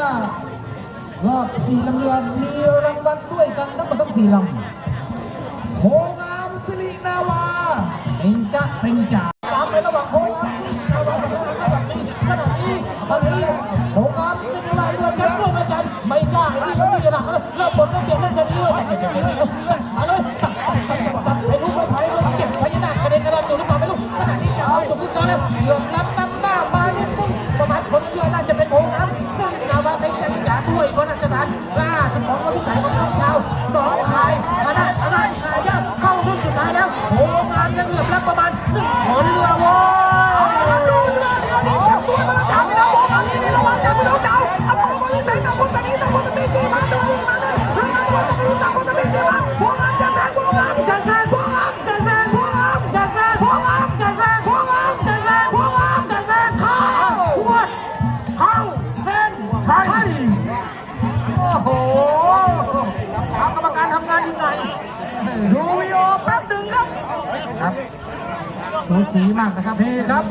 ว่ารอบสี่ลำเรือมีรางวัลด้วยกันทั้งหมดทั้งสี่ลำโคงามสิรินาวาเป็นจะเป็นจ่าตามไประหว่างโคงามสิรินาวากับโคงามระหว่างนี้ขณะนี้ตอนนี้โคงามสิรินาวาเรือแชมป์โลกอาจารย์ไม่กล้าที่จะมีหลักแล้วเริ่มบนก็เปลี่ยนเล่นกันด้วยแต่จะเป็นเอาเอนมาเลยตัดตัดตัดตัดไปลูกไปไผ่เลยเก็บพญานาคกระเด็นกระดานตัวลูกต่อไปลูกขณะนี้จะเอาสุดที่จอแล้วเหลือมล้ำาะนักล้าสมองกับวิสัยของน้องชาวหนองคาย ดูวิดีโอแป๊บหนึ่งครับ ครับสูสีมากนะครับพี่ครับ